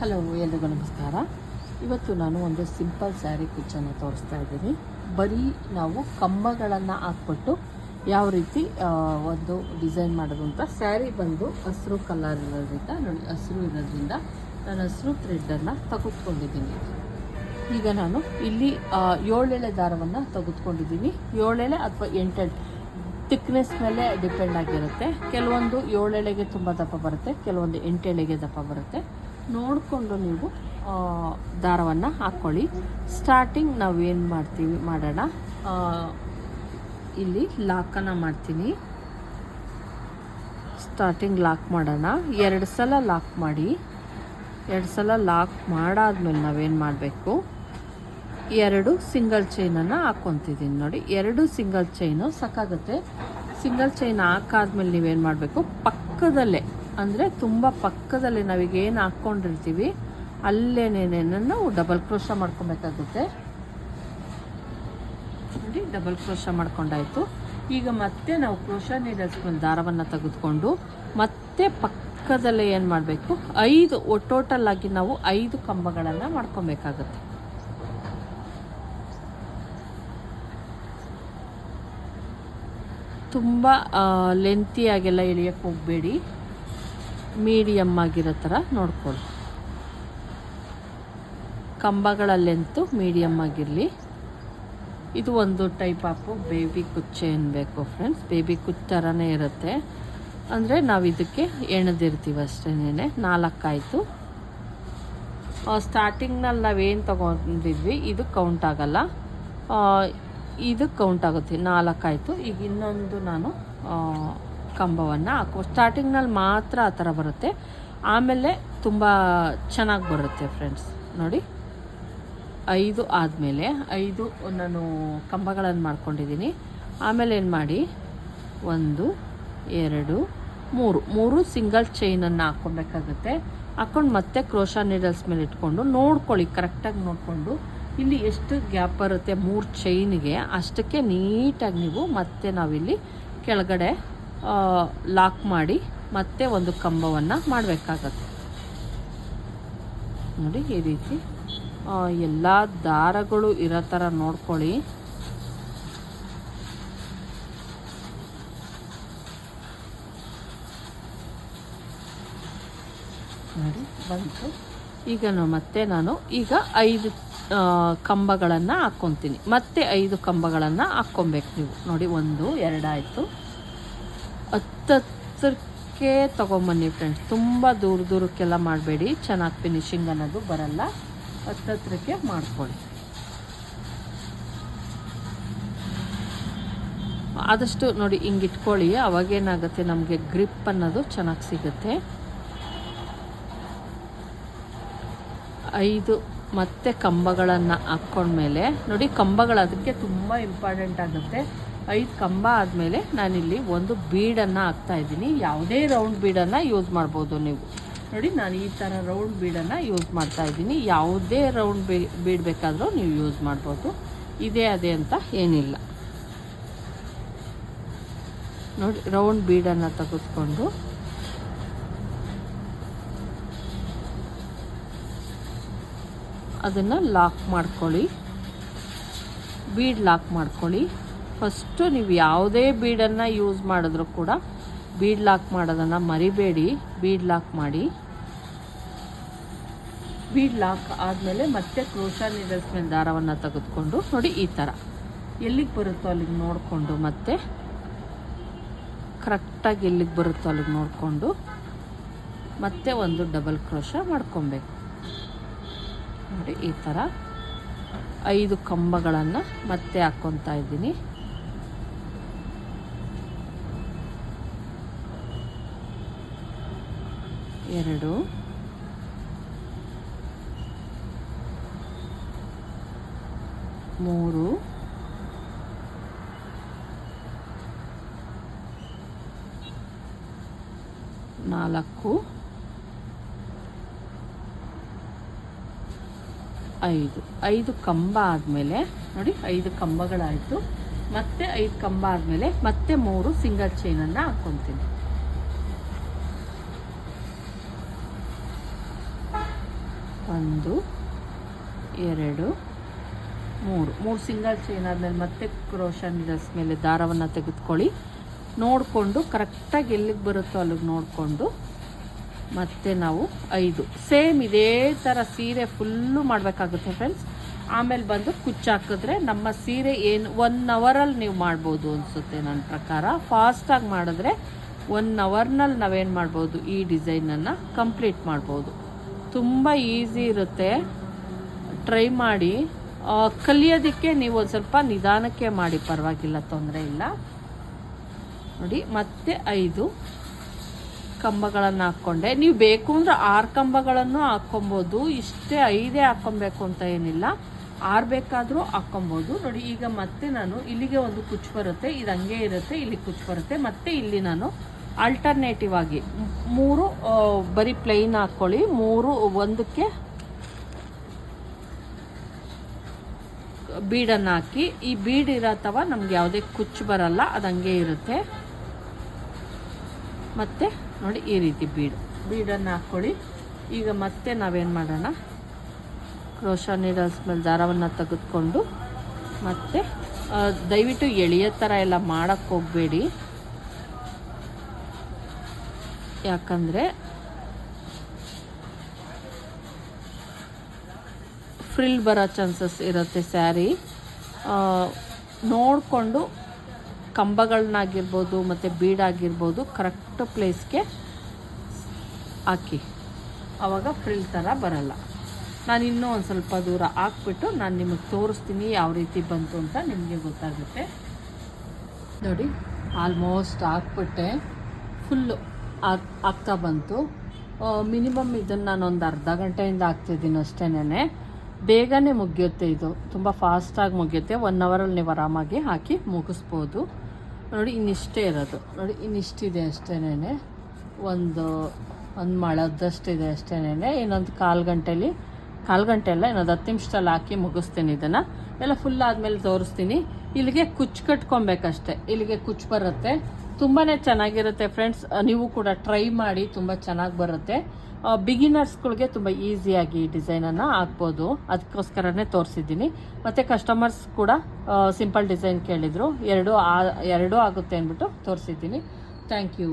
Hello ಎಲ್ರಿಗೂ ನಮಸ್ಕಾರ ಇವತ್ತು ನಾನು ಒಂದು ಸಿಂಪಲ್ ಸ್ಯಾರಿ ಕುಚ್ಚನ್ನು ತೋರಿಸ್ತಾ ಇದ್ದೀನಿ. ಬರೀ ನಾವು ಕಂಬಗಳನ್ನು ಹಾಕ್ಬಿಟ್ಟು ಯಾವ ರೀತಿ ಒಂದು ಡಿಸೈನ್ ಮಾಡೋದು ಅಂತ. ಸ್ಯಾರಿ ಬಂದು ಹಸಿರು ಕಲರ್ ಇರೋದ್ರಿಂದ, ನೋಡಿ, ಹಸಿರು ಇರೋದ್ರಿಂದ ನಾನು ಹಸಿರು ಥ್ರೆಡ್ಡನ್ನು ತೆಗೆದುಕೊಂಡಿದ್ದೀನಿ. ಈಗ ನಾನು ಇಲ್ಲಿ ಏಳೆಳೆ ದಾರವನ್ನು ತೆಗೆದುಕೊಂಡಿದ್ದೀನಿ. ಏಳೆಳೆ ಅಥವಾ ಎಂಟೆಳೆ ತಿಕ್ನೆಸ್ ಮೇಲೆ ಡಿಪೆಂಡ್ ಆಗಿರುತ್ತೆ. ಕೆಲವೊಂದು ಏಳೆಳೆಗೆ ತುಂಬ ದಪ್ಪ ಬರುತ್ತೆ, ಕೆಲವೊಂದು ಎಂಟೆಳೆಗೆ ದಪ್ಪ ಬರುತ್ತೆ. ನೋಡಿಕೊಂಡು ನೀವು ದಾರವನ್ನು ಹಾಕ್ಕೊಳ್ಳಿ ಸ್ಟಾರ್ಟಿಂಗ್ ನಾವು ಏನು ಮಾಡ್ತೀವಿ, ಮಾಡೋಣ? ಇಲ್ಲಿ ಲಾಕನ್ನು ಮಾಡ್ತೀನಿ. ಸ್ಟಾರ್ಟಿಂಗ್ ಲಾಕ್ ಮಾಡೋಣ. ಎರಡು ಸಲ ಲಾಕ್ ಮಾಡಿ. ಎರಡು ಸಲ ಲಾಕ್ ಮಾಡಾದ್ಮೇಲೆ ನಾವೇನು ಮಾಡಬೇಕು? ಎರಡು ಸಿಂಗಲ್ ಚೈನನ್ನು ಹಾಕ್ಕೊತಿದ್ದೀನಿ ನೋಡಿ. ಎರಡು ಸಿಂಗಲ್ ಚೈನು ಸಾಕಾಗುತ್ತೆ ಸಿಂಗಲ್ ಚೈನ್ ಹಾಕಾದ್ಮೇಲೆ ನೀವೇನು ಮಾಡಬೇಕು? ಪಕ್ಕದಲ್ಲೇ ಅಂದರೆ ತುಂಬ ಪಕ್ಕದಲ್ಲಿ ನಾವೀಗ ಏನು ಹಾಕ್ಕೊಂಡಿರ್ತೀವಿ ಅಲ್ಲೇನೇನೇ ನಾವು ಡಬಲ್ ಕ್ರೋಶ ಮಾಡ್ಕೊಬೇಕಾಗುತ್ತೆ. ನೋಡಿ ಡಬಲ್ ಕ್ರೋಶ ಮಾಡ್ಕೊಂಡಾಯಿತು. ಈಗ ಮತ್ತೆ ನಾವು ಕ್ರೋಶ ನೀಡಲ್ಸ್ ಮೇಲೆ ದಾರವನ್ನು ತೆಗೆದುಕೊಂಡು ಮತ್ತೆ ಪಕ್ಕದಲ್ಲೇ ಏನು ಮಾಡಬೇಕು, ಐದು ಟೋಟಲ್ ಆಗಿ ನಾವು ಐದು ಕಂಬಗಳನ್ನು ಮಾಡ್ಕೊಬೇಕಾಗುತ್ತೆ. ತುಂಬ ಲೆಂತಿಯಾಗೆಲ್ಲ ಇಳಿಯಕ್ಕೆ ಹೋಗಬೇಡಿ. ಮೀಡಿಯಮ್ ಆಗಿರೋ ಥರ ನೋಡ್ಕೊಳ್ಳಿ. ಕಂಬಗಳ ಲೆಂತು ಮೀಡಿಯಮ್ ಆಗಿರಲಿ. ಇದು ಒಂದು ಟೈಪ್ ಆಫು ಬೇಬಿ ಕುಚ್ಚೆ ಅನ್ಬೇಕು ಫ್ರೆಂಡ್ಸ್. ಬೇಬಿ ಕುಚ್ಚ ಥರನೇ ಇರುತ್ತೆ. ಅಂದರೆ ನಾವು ಇದಕ್ಕೆ ಎಣದಿರ್ತೀವಿ ಅಷ್ಟೇನೆ ನಾಲ್ಕಾಯಿತು. ಸ್ಟಾರ್ಟಿಂಗ್ನಲ್ಲಿ ನಾವೇನು ತೊಗೊಂಡಿದ್ವಿ? ಇದು ಕೌಂಟ್ ಆಗಲ್ಲ. ಇದು ಕೌಂಟ್ ಆಗುತ್ತೆ. ನಾಲ್ಕಾಯಿತು. ಈಗ ಇನ್ನೊಂದು ನಾನು ಕಂಬವನ್ನು ಹಾಕೋ ಸ್ಟಾರ್ಟಿಂಗ್ನಲ್ಲಿ ಮಾತ್ರ ಆ ಥರ ಬರುತ್ತೆ. ಆಮೇಲೆ ತುಂಬ ಚೆನ್ನಾಗಿ ಬರುತ್ತೆ ಫ್ರೆಂಡ್ಸ್ ನೋಡಿ, ಐದು ಆದಮೇಲೆ, ಐದು ನಾನು ಕಂಬಗಳನ್ನು ಮಾಡ್ಕೊಂಡಿದ್ದೀನಿ ಆಮೇಲೆ ಏನು ಮಾಡಿ? ಒಂದು, ಎರಡು, ಮೂರು. ಮೂರು ಸಿಂಗಲ್ ಚೈನನ್ನು ಹಾಕ್ಕೊಬೇಕಾಗುತ್ತೆ. ಹಾಕ್ಕೊಂಡು ಮತ್ತೆ ಕ್ರೋಶಾ ನೀಡಲ್ಸ್ ಮೇಲೆ ಇಟ್ಕೊಂಡು ನೋಡ್ಕೊಳ್ಳಿ ಕರೆಕ್ಟಾಗಿ ನೋಡಿಕೊಂಡು. ಇಲ್ಲಿ ಎಷ್ಟು ಗ್ಯಾಪ್ ಬರುತ್ತೆ ಮೂರು ಚೈನಿಗೆ ಅಷ್ಟಕ್ಕೆ ನೀಟಾಗಿ ನೀವು ಮತ್ತೆ ನಾವಿಲ್ಲಿ ಕೆಳಗಡೆ ಲಾಕ್ ಮಾಡಿ ಮತ್ತೆ ಒಂದು ಕಂಬವನ್ನು ಮಾಡಬೇಕಾಗತ್ತೆ. ನೋಡಿ, ಈ ರೀತಿ. ಎಲ್ಲ ದಾರಗಳು ಇರೋ ಥರ ನೋಡ್ಕೊಳ್ಳಿ. ನೋಡಿ, ಬಂತು. ಈಗ ಮತ್ತೆ ನಾನು ಈಗ ಐದು ಕಂಬಗಳನ್ನು ಹಾಕ್ಕೊತೀನಿ ಮತ್ತೆ ಐದು ಕಂಬಗಳನ್ನು ಹಾಕ್ಕೊಬೇಕು ನೀವು. ನೋಡಿ, ಒಂದು ಎರಡಾಯಿತು ಹತ್ತತ್ತಕ್ಕೆ ತೊಗೊಂಬನ್ನಿ ಫ್ರೆಂಡ್ಸ್ ತುಂಬ ದೂರ ದೂರಕ್ಕೆಲ್ಲ ಮಾಡಬೇಡಿ. ಚೆನ್ನಾಗಿ ಫಿನಿಶಿಂಗ್ ಅನ್ನೋದು ಬರಲ್ಲ. ಹತ್ತತ್ರಕ್ಕೆ ಮಾಡ್ಕೊಳ್ಳಿ. ಆದಷ್ಟು ನೋಡಿ ಹಿಂಗೆ ಇಟ್ಕೊಳ್ಳಿ. ಅವಾಗೇನಾಗುತ್ತೆ ನಮಗೆ ಗ್ರಿಪ್ ಅನ್ನೋದು ಚೆನ್ನಾಗಿ ಸಿಗುತ್ತೆ. ಐದು ಮತ್ತೆ ಕಂಬಗಳನ್ನು ಹಾಕ್ಕೊಂಡ್ಮೇಲೆ ನೋಡಿ ಕಂಬಗಳು ಅದಕ್ಕೆ ತುಂಬ ಇಂಪಾರ್ಟೆಂಟ್ ಆಗುತ್ತೆ. ಐದು ಕಂಬ ಆದಮೇಲೆ ನಾನಿಲ್ಲಿ ಒಂದು ಬೀಡನ್ನು ಹಾಕ್ತಾ ಇದ್ದೀನಿ. ಯಾವುದೇ ರೌಂಡ್ ಬೀಡನ್ನು ಯೂಸ್ ಮಾಡ್ಬೋದು ನೀವು. ನೋಡಿ, ನಾನು ಈ ಥರ ರೌಂಡ್ ಬೀಡನ್ನು ಯೂಸ್ ಮಾಡ್ತಾ ಇದ್ದೀನಿ. ಯಾವುದೇ ರೌಂಡ್ ಬೀಡ್ ಬೇಕಾದರೂ ನೀವು ಯೂಸ್ ಮಾಡ್ಬೋದು. ಇದೇ, ಅದೇ ಅಂತ ಏನಿಲ್ಲ. ನೋಡಿ ರೌಂಡ್ ಬೀಡನ್ನು ತೆಗೆದುಕೊಂಡು. ಅದನ್ನು ಲಾಕ್ ಮಾಡ್ಕೊಳ್ಳಿ. ಬೀಡ್ ಲಾಕ್ ಮಾಡ್ಕೊಳ್ಳಿ. ಫಸ್ಟು ನೀವು ಯಾವುದೇ ಬೀಡನ್ನು ಯೂಸ್ ಮಾಡಿದ್ರೂ ಕೂಡ ಬೀಡ್ ಲಾಕ್ ಮಾಡೋದನ್ನು ಮರಿಬೇಡಿ. ಬೀಡ್ ಲಾಕ್ ಮಾಡಿ. ಬೀಡ್ ಲಾಕ್ ಆದಮೇಲೆ ಮತ್ತೆ ಕ್ರೋಶಾ ನೀಡಲ್ಸ್ ಮೇಲೆ ದಾರವನ್ನು ತೆಗೆದುಕೊಂಡು ನೋಡಿ ಈ ಥರ ಎಲ್ಲಿಗೆ ಬರುತ್ತೋ ಅಲ್ಲಿಗೆ ನೋಡಿಕೊಂಡು ಮತ್ತೆ ಕರೆಕ್ಟಾಗಿ ಎಲ್ಲಿಗೆ ಬರುತ್ತೋ ಅಲ್ಲಿಗೆ ನೋಡಿಕೊಂಡು ಮತ್ತೆ ಒಂದು ಡಬಲ್ ಕ್ರೋಶ ಮಾಡ್ಕೊಬೇಕು. ನೋಡಿ ಈ ಥರ ಐದು ಕಂಬಗಳನ್ನು ಮತ್ತೆ ಹಾಕ್ಕೊತಾ ಇದ್ದೀನಿ. ಎರಡು. ಮೂರು. ನಾಲ್ಕು. ಐದು. ಐದು ಕಂಬ ಆದಮೇಲೆ, ನೋಡಿ, ಐದು ಕಂಬಗಳಾಯಿತು. ಮತ್ತೆ ಐದು ಕಂಬ ಆದಮೇಲೆ ಮತ್ತೆ ಮೂರು ಸಿಂಗಲ್ ಚೈನನ್ನು ಹಾಕ್ಕೊತೀನಿ ಒಂದು, ಎರಡು, ಮೂರು. ಮೂರು ಸಿಂಗಲ್ ಚೈನ್ ಆದಮೇಲೆ ಮತ್ತೆ ಕ್ರೋಷನ್ ಡ್ರೆಸ್ ಮೇಲೆ ದಾರವನ್ನು ತೆಗೆದುಕೊಳ್ಳಿ. ನೋಡಿಕೊಂಡು, ಕರೆಕ್ಟಾಗಿ ಎಲ್ಲಿಗೆ ಬರುತ್ತೋ ಅಲ್ಲಿಗೆ ನೋಡಿಕೊಂಡು ಮತ್ತೆ ನಾವು ಐದು. ಸೇಮ್ ಇದೇ ಥರ ಸೀರೆ ಫುಲ್ಲು ಮಾಡಬೇಕಾಗುತ್ತೆ ಫ್ರೆಂಡ್ಸ್. ಆಮೇಲೆ ಬಂದು ಕುಚ್ಚಾಕಿದ್ರೆ ನಮ್ಮ ಸೀರೆ ಏನು ಒನ್ ಅವರಲ್ಲಿ ನೀವು ಮಾಡ್ಬೋದು ಅನಿಸುತ್ತೆ ನನ್ನ ಪ್ರಕಾರ. ಫಾಸ್ಟಾಗಿ ಮಾಡಿದ್ರೆ ಒನ್ ಅವರ್ನಲ್ಲಿ ನಾವೇನು ಮಾಡ್ಬೋದು? ಈ ಡಿಸೈನನ್ನು ಕಂಪ್ಲೀಟ್ ಮಾಡ್ಬೋದು. ತುಂಬ ಈಸಿ ಇರುತ್ತೆ. ಟ್ರೈ ಮಾಡಿ. ಕಲಿಯೋದಕ್ಕೆ ನೀವು ಒಂದು ಸ್ವಲ್ಪ ನಿಧಾನಕ್ಕೆ ಮಾಡಿ. ಪರವಾಗಿಲ್ಲ, ತೊಂದರೆ ಇಲ್ಲ. ನೋಡಿ, ಮತ್ತೆ ಐದು ಕಂಬಗಳನ್ನು ಹಾಕ್ಕೊಂಡೆ. ನೀವು ಬೇಕು ಅಂದರೆ ಆರು ಕಂಬಗಳನ್ನು ಹಾಕ್ಕೊಬೋದು. ಇಷ್ಟೇ ಐದೇ ಹಾಕ್ಕೊಬೇಕು ಅಂತ ಏನಿಲ್ಲ. ಆರು ಬೇಕಾದರೂ ಹಾಕ್ಕೊಬೋದು. ನೋಡಿ, ಈಗ ಮತ್ತೆ ನಾನು ಇಲ್ಲಿಗೆ ಒಂದು ಕುಚ್ಚು ಬರುತ್ತೆ. ಇದು ಹಂಗೆ ಇರುತ್ತೆ. ಇಲ್ಲಿ ಕುಚ್ಚು ಬರುತ್ತೆ. ಮತ್ತೆ ಇಲ್ಲಿ ನಾನು ಆಲ್ಟರ್ನೇಟಿವ್ ಆಗಿ. ಮೂರು ಬರೀ ಪ್ಲೈನ್ ಹಾಕ್ಕೊಳ್ಳಿ ಮೂರು, ಒಂದಕ್ಕೆ ಬೀಡನ್ನು ಹಾಕಿ. ಈ ಬೀಡ್ ಇರತ್ತವ ನಮ್ಗೆ ಯಾವುದೇ ಕುಚ್ಚು ಬರಲ್ಲ. ಅದು ಹಂಗೆ ಇರುತ್ತೆ. ಮತ್ತೆ ನೋಡಿ ಈ ರೀತಿ ಬೀಡ್. ಬೀಡನ್ನು ಹಾಕ್ಕೊಳ್ಳಿ ಈಗ ಮತ್ತೆ ನಾವೇನು ಮಾಡೋಣ? ಕ್ರೋಶ ನೀಡಲ್ಸ್ ಮೇಲೆ ದಾರವನ್ನು ತೆಗೆದುಕೊಂಡು ಮತ್ತೆ ದಯವಿಟ್ಟು ಎಳೆಯೋ ಥರ ಎಲ್ಲ ಮಾಡೋಕ್ಕೆ ಹೋಗಬೇಡಿ. ಯಾಕಂದರೆ ಫ್ರಿಲ್ ಬರೋ ಚಾನ್ಸಸ್ ಇರುತ್ತೆ ಸ್ಯಾರಿ. ನೋಡಿಕೊಂಡು ಕಂಬಗಳನ್ನಾಗಿರ್ಬೋದು ಮತ್ತು ಬೀಡಾಗಿರ್ಬೋದು ಕರೆಕ್ಟ್ ಪ್ಲೇಸ್ಗೆ ಹಾಕಿ. ಆವಾಗ ಫ್ರಿಲ್ ಥರ ಬರಲ್ಲ. ನಾನು ಇನ್ನೂ ಒಂದು ಸ್ವಲ್ಪ ದೂರ ಹಾಕ್ಬಿಟ್ಟು ನಾನು ನಿಮಗೆ ತೋರಿಸ್ತೀನಿ ಯಾವ ರೀತಿ ಬಂತು ಅಂತ ನಿಮಗೆ ಗೊತ್ತಾಗುತ್ತೆ. ನೋಡಿ ಆಲ್ಮೋಸ್ಟ್ ಹಾಕ್ಬಿಟ್ಟೆ. ಫುಲ್ಲು ಆಗ್ತಾ ಬಂತು. ಮಿನಿಮಮ್ ಇದನ್ನು ನಾನು ಒಂದು ಅರ್ಧ ಗಂಟೆಯಿಂದ ಹಾಕ್ತಿದ್ದೀನಿ ಅಷ್ಟೇನೆ ಬೇಗನೆ ಮುಗಿಯುತ್ತೆ ಇದು. ತುಂಬ ಫಾಸ್ಟಾಗಿ ಮುಗಿಯುತ್ತೆ. ಒನ್ ಅವರಲ್ಲಿ ನೀವು ಆರಾಮಾಗಿ ಹಾಕಿ ಮುಗಿಸ್ಬೋದು. ನೋಡಿ, ಇನ್ನಿಷ್ಟೇ ಇರೋದು. ನೋಡಿ, ಇನ್ನಿಷ್ಟಿದೆ ಅಷ್ಟೇನೆ ಒಂದು ಒಂದು ಮಳದಷ್ಟಿದೆ ಅಷ್ಟೇನೆ ಇನ್ನೊಂದು ಕಾಲು ಗಂಟೆಲಿ, ಕಾಲು ಗಂಟೆ ಅಲ್ಲ, ಇನ್ನೊಂದು ಹತ್ತು ನಿಮಿಷದಲ್ಲಿ ಹಾಕಿ ಮುಗಿಸ್ತೀನಿ ಇದನ್ನು. ಎಲ್ಲ ಫುಲ್ ಆದಮೇಲೆ ತೋರಿಸ್ತೀನಿ. ಇಲ್ಲಿಗೆ ಕುಚ್ಚು ಕಟ್ಕೊಬೇಕಷ್ಟೆ. ಇಲ್ಲಿಗೆ ಕುಚ್ಚು ಬರುತ್ತೆ. ತುಂಬಾ ಚೆನ್ನಾಗಿರುತ್ತೆ ಫ್ರೆಂಡ್ಸ್ ನೀವು ಕೂಡ ಟ್ರೈ ಮಾಡಿ ತುಂಬ ಚೆನ್ನಾಗಿ ಬರುತ್ತೆ. ಬಿಗಿನರ್ಸ್ಗಳಿಗೆ ತುಂಬ ಈಸಿಯಾಗಿ ಈ ಡಿಸೈನನ್ನು ಹಾಕ್ಬೋದು. ಅದಕ್ಕೋಸ್ಕರನೇ ತೋರಿಸಿದ್ದೀನಿ. ಮತ್ತು ಕಸ್ಟಮರ್ಸ್ ಕೂಡ ಸಿಂಪಲ್ ಡಿಸೈನ್ ಕೇಳಿದರು. ಎರಡು ಎರಡೂ ಆಗುತ್ತೆ ಅಂದ್ಬಿಟ್ಟು ತೋರಿಸಿದ್ದೀನಿ. Thank you